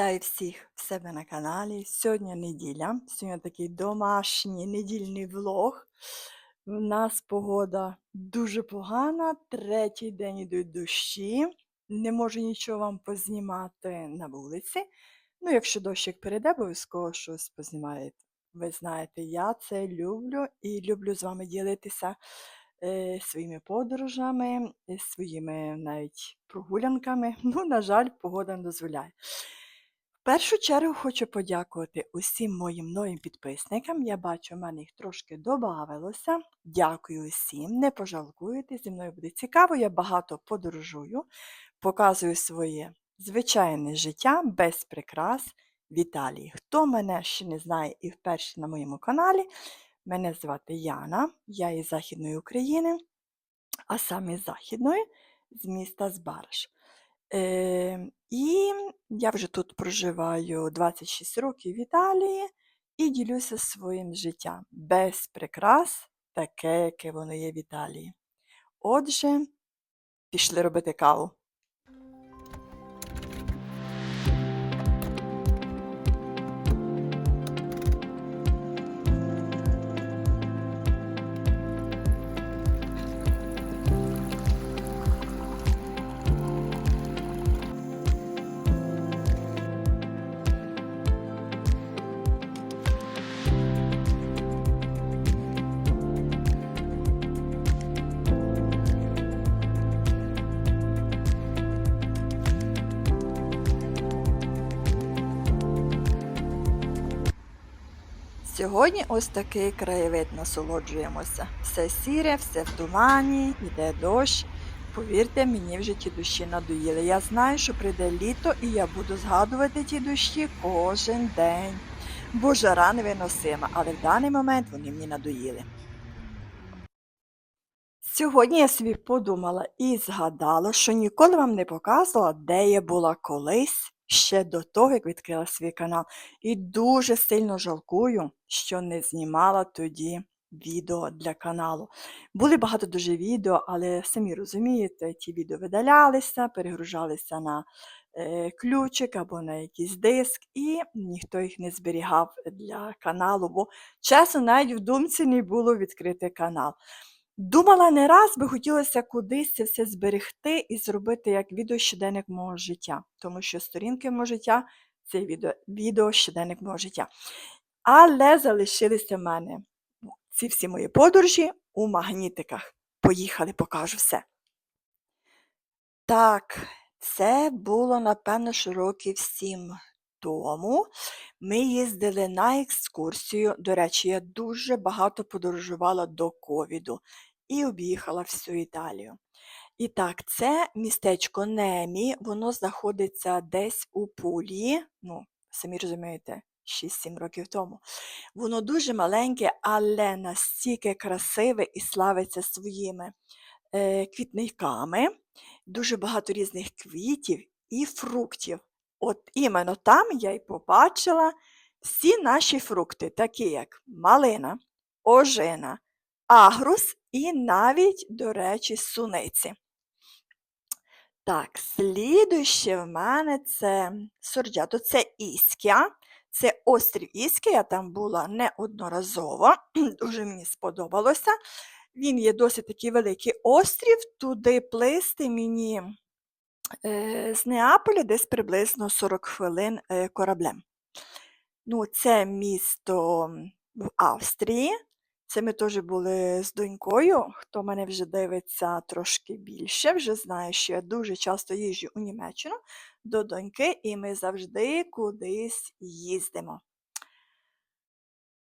Вітаю всіх в себе на каналі. Сьогодні неділя, сьогодні такий домашній недільний влог. У нас погода дуже погана, третій день йдуть дощі. Не можу нічого вам познімати на вулиці. Ну, якщо дощик перейде, обов'язково щось познімаєте. Ви знаєте, я це люблю і люблю з вами ділитися е, своїми подорожами, е, своїми навіть прогулянками. Ну, на жаль, погода не дозволяє. В першу чергу хочу подякувати усім моїм новим підписникам. Я бачу, в мене їх трошки додавалося. Дякую усім, не пожалкуйте, зі мною буде цікаво, я багато подорожую, показую своє звичайне життя без прикрас в Італії. Хто мене ще не знає і вперше на моєму каналі, мене звати Яна, я із Західної України, а саме з Західної, з міста Збараж. Е, і я вже тут проживаю 26 років в Італії і ділюся своїм життям без прикрас, таке, яке воно є в Італії. Отже, пішли робити каву. Сьогодні ось такий краєвид насолоджуємося. Все сіре, все в тумані, йде дощ. Повірте, мені вже ті дощі надоїли. Я знаю, що прийде літо і я буду згадувати ті дощі кожен день. Бо жара невиносима, але в даний момент вони мені надоїли. Сьогодні я собі подумала і згадала, що ніколи вам не показувала, де я була колись ще до того, як відкрила свій канал. І дуже сильно жалкую, що не знімала тоді відео для каналу. Були багато дуже відео, але самі розумієте, ті відео видалялися, перегружалися на е, ключик або на якийсь диск, і ніхто їх не зберігав для каналу, бо чесно, навіть в думці не було відкрити канал. Думала не раз, би хотілося кудись це все зберегти і зробити як відео щоденник мого життя, тому що сторінки мого життя це відео, щоденник мого життя. Але залишилися в мене ці всі мої подорожі у магнітиках. Поїхали, покажу все. Так, це було, напевно, що років сім тому. Ми їздили на екскурсію. До речі, я дуже багато подорожувала до ковіду і об'їхала всю Італію. І так, це містечко Немі, воно знаходиться десь у Пулії, ну, самі розумієте, 6-7 років тому. Воно дуже маленьке, але настільки красиве і славиться своїми е, квітниками, дуже багато різних квітів і фруктів. От іменно там я й побачила всі наші фрукти, такі як малина, ожина, агрус і навіть, до речі, суниці. Так, слідуще в мене це сорджато, це Іскя. Це острів Іскя, я там була неодноразово, дуже мені сподобалося. Він є досить такий великий острів, туди плисти мені е, з Неаполя десь приблизно 40 хвилин е, кораблем. Ну, Це місто в Австрії. Це ми теж були з донькою. Хто мене вже дивиться трошки більше, вже знає, що я дуже часто їжджу у Німеччину до доньки, і ми завжди кудись їздимо.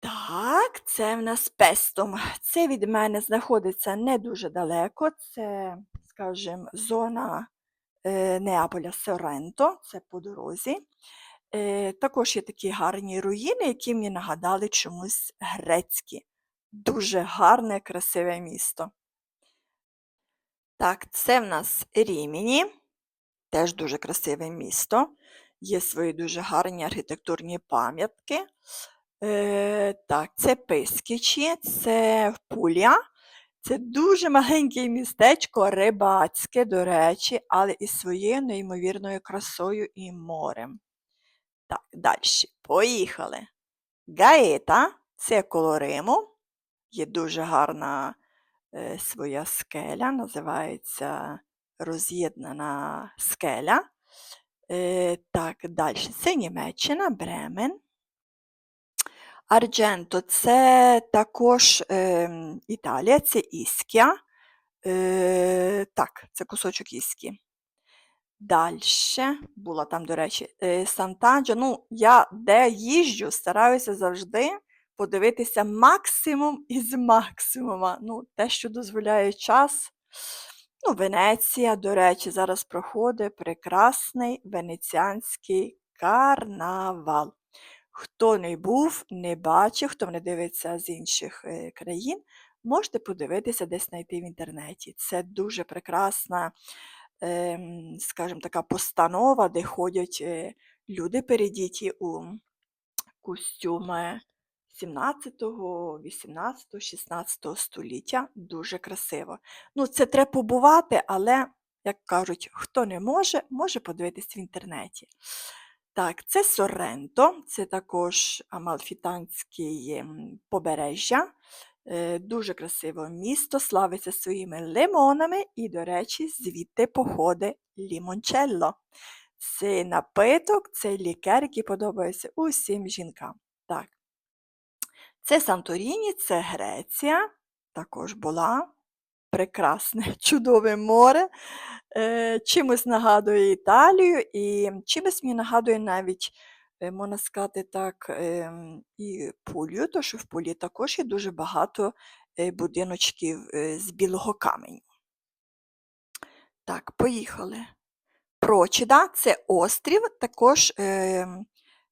Так, це в нас пестом. Це від мене знаходиться не дуже далеко. Це, скажімо, зона е, Неаполя Соренто, це по дорозі. Е, також є такі гарні руїни, які мені нагадали чомусь грецькі. Дуже гарне, красиве місто. Так, це в нас Ріміні, теж дуже красиве місто. Є свої дуже гарні архітектурні пам'ятки. Е, Так, це Пискічі, це Пуля. Це дуже маленьке містечко, рибацьке, до речі, але із своєю неймовірною красою і морем. Так, далі. Поїхали. Гаета це коло Риму. Є дуже гарна е, своя скеля, називається роз'єднана скеля. Е, так, далі. Це Німеччина, Бремен. Ардженто це також е, Італія, це Іскія. Е, так, це кусочок Іскі. Дальше була там, до речі, е, Сантаджа. Ну, я де їжджу, стараюся завжди подивитися максимум із максимума. Ну, те, що дозволяє час. Ну, Венеція, до речі, зараз проходить прекрасний венеціанський карнавал. Хто не був, не бачив, хто не дивиться з інших е, країн, можете подивитися десь знайти в інтернеті. Це дуже прекрасна, ем, скажімо, така постанова, де ходять е, люди передіті у костюми 17, 18, 16 століття. Дуже красиво. Ну, це треба побувати, але, як кажуть, хто не може, може подивитись в інтернеті. Так, це Соренто, це також амалфітанське побережжя. Е, Дуже красиве місто, славиться своїми лимонами і, до речі, звідти походить лімончелло. Це напиток, це лікер, який подобається усім жінкам. Так. Це Санторіні, це Греція, також була. Прекрасне, чудове море. Е, чимось нагадує Італію, і чимось мені нагадує навіть, е, можна сказати так, ем, і Пулію, тому що в Пулі також є дуже багато е, будиночків з білого каменю. Так, поїхали. Прочіда це острів, також ем,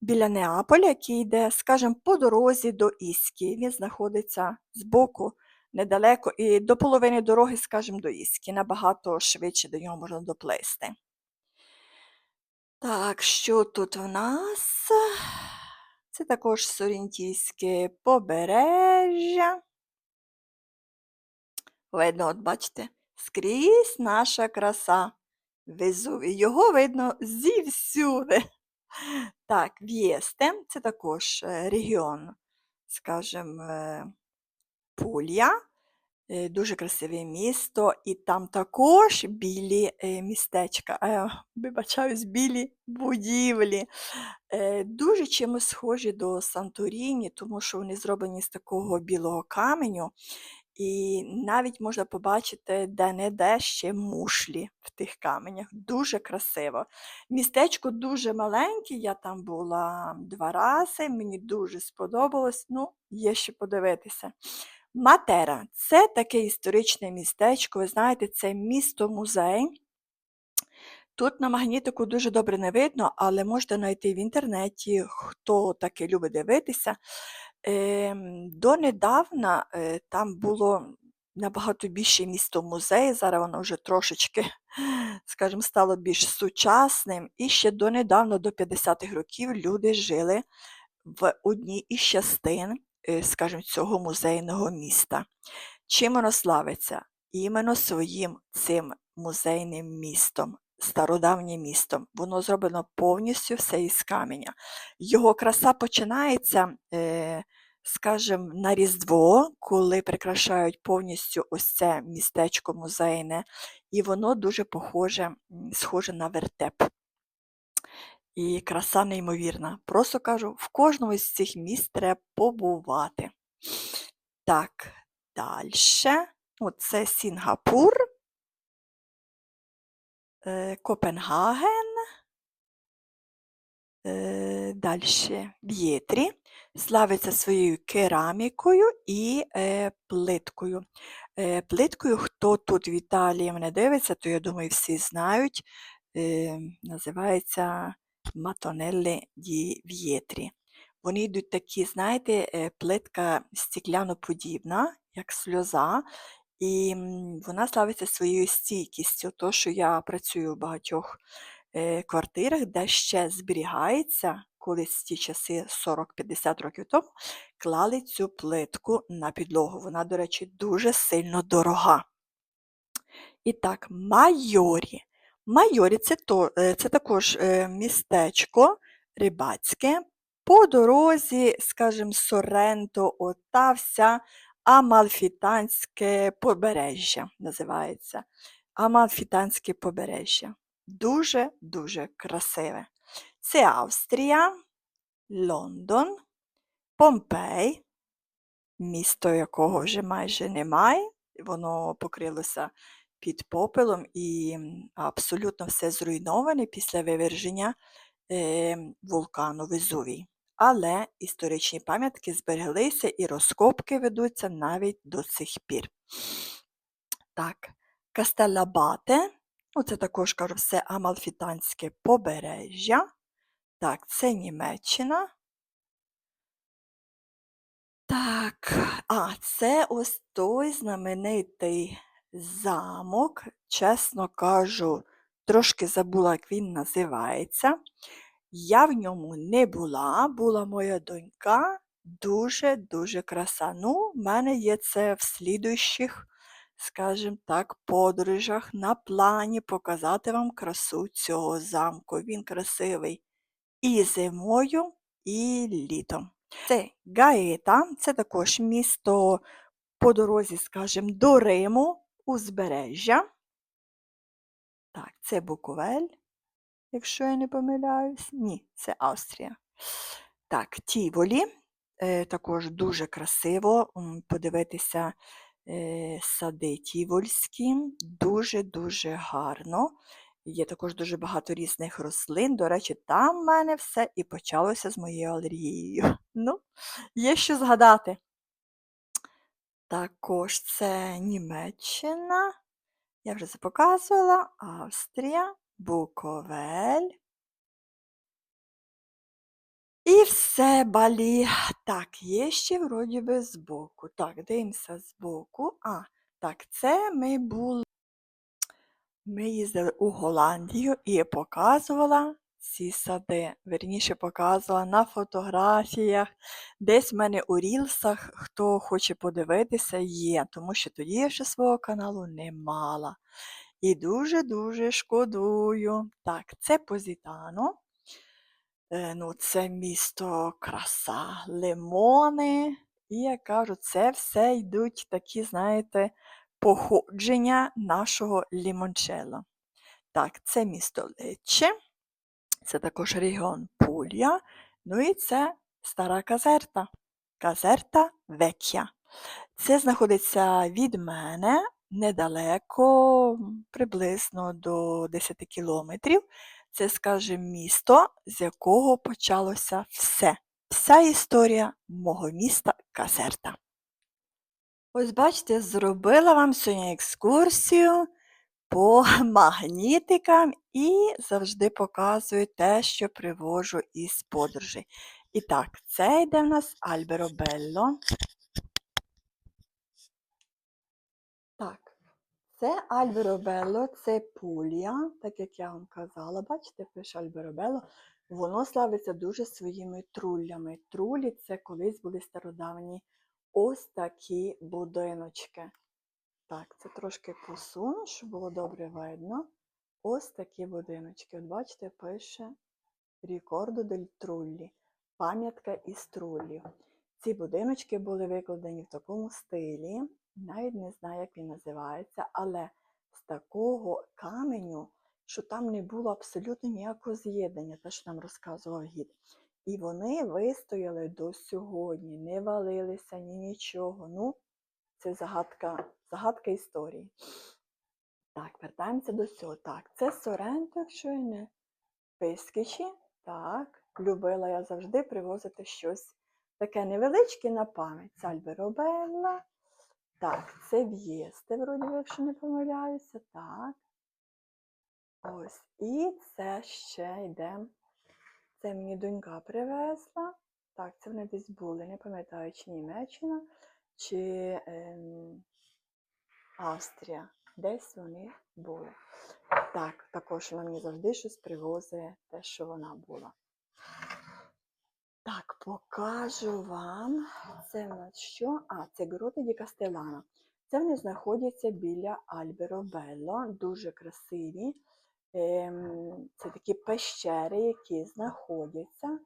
біля Неаполя, який йде, скажімо, по дорозі до Іскі. Він знаходиться збоку недалеко і до половини дороги, скажімо, до Іскі. Набагато швидше до нього можна доплисти. Так, що тут в нас? Це також Сорінтійське побережжя. Видно, от бачите, скрізь наша краса. Везувій. Його видно зівсюди. Так, В'єсте це також е, регіон, скажімо, е, Пулія. Е, Дуже красиве місто, і там також білі містечка, вибачаюсь, білі будівлі. Дуже чимось схожі до Санторіні, тому що вони зроблені з такого білого каменю. І навіть можна побачити де-не-де ще мушлі в тих каменях. Дуже красиво. Містечко дуже маленьке, я там була два рази, мені дуже сподобалось. Ну, є що подивитися. Матера це таке історичне містечко. Ви знаєте, це місто-музей. Тут на магнітику дуже добре не видно, але можете знайти в інтернеті, хто таке любить дивитися. Ем, Донедавна е, там було набагато більше місто музей, зараз воно вже трошечки, скажімо, стало більш сучасним. І ще донедавна, до 50-х років, люди жили в одній із частин, е, скажімо, цього музейного міста. Чим воно славиться? Іменно своїм цим музейним містом, стародавнім містом. Воно зроблено повністю все із каменя. Його краса починається, е, скажімо, на Різдво, коли прикрашають повністю ось це містечко музейне, і воно дуже похоже, схоже на вертеп. І краса неймовірна. Просто кажу, в кожному з цих міст треба побувати. Так, далі. Оце Сінгапур, е, Копенгаген. Е, Далі В'єтрі. Славиться своєю керамікою і е, плиткою. Е, плиткою, хто тут в Італії мене дивиться, то я думаю, всі знають. Е, називається Матонелли ді В'єтрі. Вони йдуть такі, знаєте, е, плитка стекляноподібна, як сльоза, і вона славиться своєю стійкістю. То, що я працюю в багатьох квартирах, де ще зберігається, колись в ті часи 40-50 років тому, клали цю плитку на підлогу. Вона, до речі, дуже сильно дорога. І так, Майорі. Майорі це, то, е, це також е, містечко рибацьке. По дорозі, скажімо, Соренто, ота вся Амальфітанське побережжя називається. Амальфітанське побережжя. Дуже-дуже красиве. Це Австрія, Лондон, Помпей, місто якого вже майже немає. Воно покрилося під попелом і абсолютно все зруйноване після виверження е, вулкану Везувій. Але історичні пам'ятки збереглися і розкопки ведуться навіть до цих пір. Так, Кастеллабате, ну це також кажу, все Амалфітанське побережжя. Так, це Німеччина. Так, а це ось той знаменитий замок. Чесно кажу, трошки забула, як він називається. Я в ньому не була, була моя донька. Дуже-дуже краса. Ну, в мене є це в слідуючих, скажімо так, подорожах на плані показати вам красу цього замку. Він красивий і зимою, і літом. Це Гаета, це також місто по дорозі, скажімо, до Риму, узбережжя. Так, це Буковель, якщо я не помиляюсь. Ні, це Австрія. Так, Тіволі. Е, також дуже красиво подивитися сади тівольські. Дуже-дуже гарно. Є також дуже багато різних рослин. До речі, там в мене все і почалося з моєю алергією. Ну, є що згадати. Також це Німеччина. Я вже це показувала. Австрія, Буковель. І все балі. Так, є ще вроді би збоку. Так, дивимося збоку. А, так, це ми були. Ми їздили у Голландію і показувала ці сади. Верніше показувала на фотографіях. Десь в мене у рілсах, хто хоче подивитися, є, тому що тоді я ще свого каналу не мала. І дуже-дуже шкодую. Так, це Позітано. Е, ну, це місто краса, лимони. І я кажу, це все йдуть такі, знаєте, походження нашого лімончело. Так, це місто Лечче, це також регіон Пулія. Ну і це стара казерта. Казерта Век'я. Це знаходиться від мене недалеко, приблизно до 10 кілометрів. Це, скажімо, місто, з якого почалося все. Вся історія мого міста Казерта. Ось бачите, зробила вам сьогодні екскурсію по магнітикам і завжди показую те, що привожу із подорожей. І так, це йде в нас Альберобелло. Так, це Альберобелло, це Пулія, так як я вам казала. Бачите, пише Альберобелло. Воно славиться дуже своїми труллями. Трулі це колись були стародавні ось такі будиночки. Так, це трошки посуну, щоб було добре видно. Ось такі будиночки. От бачите, пише Рікордо дель Труллі. Пам'ятка із труллів. Ці будиночки були викладені в такому стилі, навіть не знаю, як він називається, але з такого каменю, що там не було абсолютно ніякого з'єднання, те, що нам розказував гід. І вони вистояли до сьогодні, не валилися ні нічого. Ну, це загадка, загадка історії. Так, вертаємося до цього. Так, це Соренто, якщо я не Пискичі. Так, любила я завжди привозити щось таке невеличке на пам'ять. Це Альберобелла. Так, це В'єсте, вроді, якщо не помиляюся. Так. Ось. І це ще йде. Це мені донька привезла. Так, це вони десь були. Не пам'ятаю, чи Німеччина, чи ем, Австрія. Десь вони були. Так, також вона мені завжди щось привозить, те, що вона була. Так, покажу вам. Це в нас що? А, це Гроти ді Кастелана. Це вони знаходяться біля Альберобелло. Дуже красиві. Ем, Це такі пещери, які знаходяться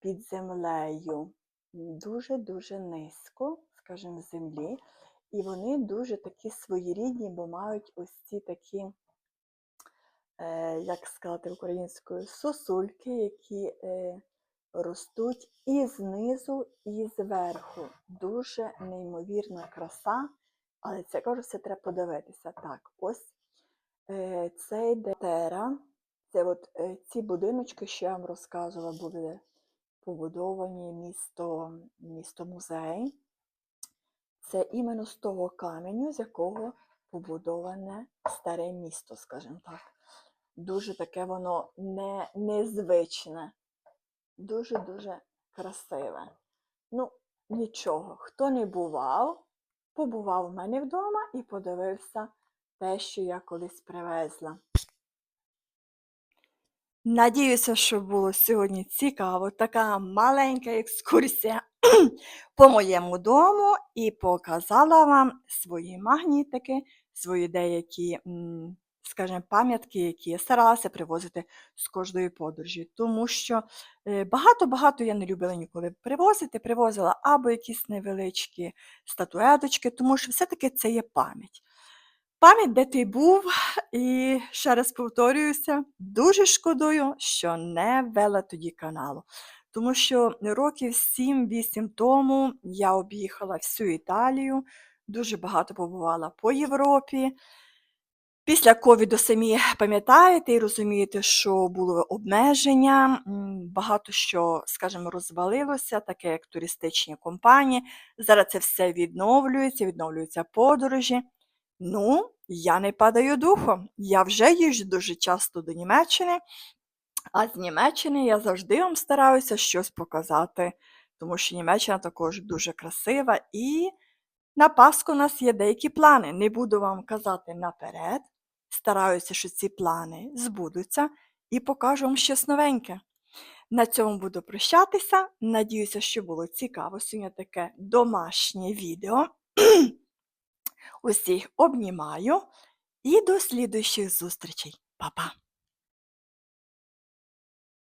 під землею дуже-дуже низько, скажімо, з землі. І вони дуже такі своєрідні, бо мають ось ці такі, е, як сказати українською, сосульки, які е, ростуть і знизу, і зверху. Дуже неймовірна краса, але це кажу, все треба подивитися. Так, ось е, це йде. Це от е, ці будиночки, що я вам розказувала, були побудовані місто, місто музей. Це іменно з того каменю, з якого побудоване старе місто, скажімо так. Дуже таке воно не, незвичне, дуже-дуже красиве. Ну, нічого, хто не бував, побував в мене вдома і подивився те, що я колись привезла. Надіюся, що було сьогодні цікаво. Така маленька екскурсія по моєму дому і показала вам свої магнітики, свої деякі, скажімо, пам'ятки, які я старалася привозити з кожної подорожі. Тому що е, багато-багато я не любила ніколи привозити, привозила або якісь невеличкі статуеточки, тому що все-таки це є пам'ять. Пам'ять, де ти був, і ще раз повторююся, дуже шкодую, що не вела тоді каналу. Тому що років 7-8 тому я об'їхала всю Італію, дуже багато побувала по Європі. Після ковіду самі пам'ятаєте і розумієте, що були обмеження, багато що, скажімо, розвалилося, таке як туристичні компанії. Зараз це все відновлюється, відновлюються подорожі. Ну, я не падаю духом. Я вже їжджу дуже часто до Німеччини, а з Німеччини я завжди вам стараюся щось показати, тому що Німеччина також дуже красива і на Пасху у нас є деякі плани. Не буду вам казати наперед. Стараюся, що ці плани збудуться і покажу вам щось новеньке. На цьому буду прощатися. Надіюся, що було цікаво. Сьогодні таке домашнє відео. Усіх обнімаю і до слідуючих зустрічей. Па-па!